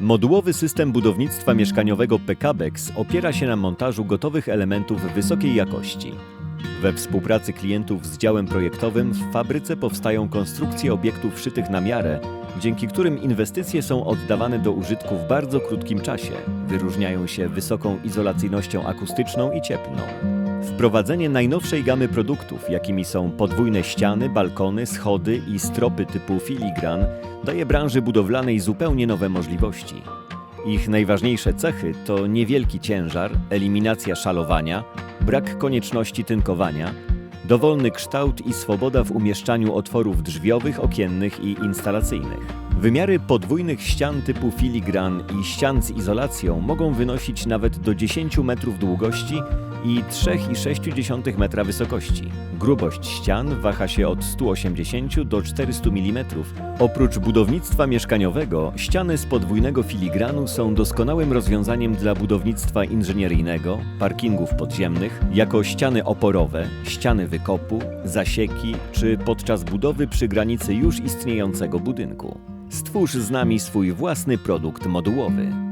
Modułowy system budownictwa mieszkaniowego PKBEX opiera się na montażu gotowych elementów wysokiej jakości. We współpracy klientów z działem projektowym w fabryce powstają konstrukcje obiektów szytych na miarę, dzięki którym inwestycje są oddawane do użytku w bardzo krótkim czasie. Wyróżniają się wysoką izolacyjnością akustyczną i cieplną. Wprowadzenie najnowszej gamy produktów, jakimi są podwójne ściany, balkony, schody i stropy typu filigran, daje branży budowlanej zupełnie nowe możliwości. Ich najważniejsze cechy to niewielki ciężar, eliminacja szalowania, brak konieczności tynkowania, dowolny kształt i swoboda w umieszczaniu otworów drzwiowych, okiennych i instalacyjnych. Wymiary podwójnych ścian typu filigran i ścian z izolacją mogą wynosić nawet do 10 metrów długości i 3,6 metra wysokości. Grubość ścian waha się od 180 do 400 mm. Oprócz budownictwa mieszkaniowego, ściany z podwójnego filigranu są doskonałym rozwiązaniem dla budownictwa inżynieryjnego, parkingów podziemnych, jako ściany oporowe, ściany wykopu, zasieki czy podczas budowy przy granicy już istniejącego budynku. Stwórz z nami swój własny produkt modułowy.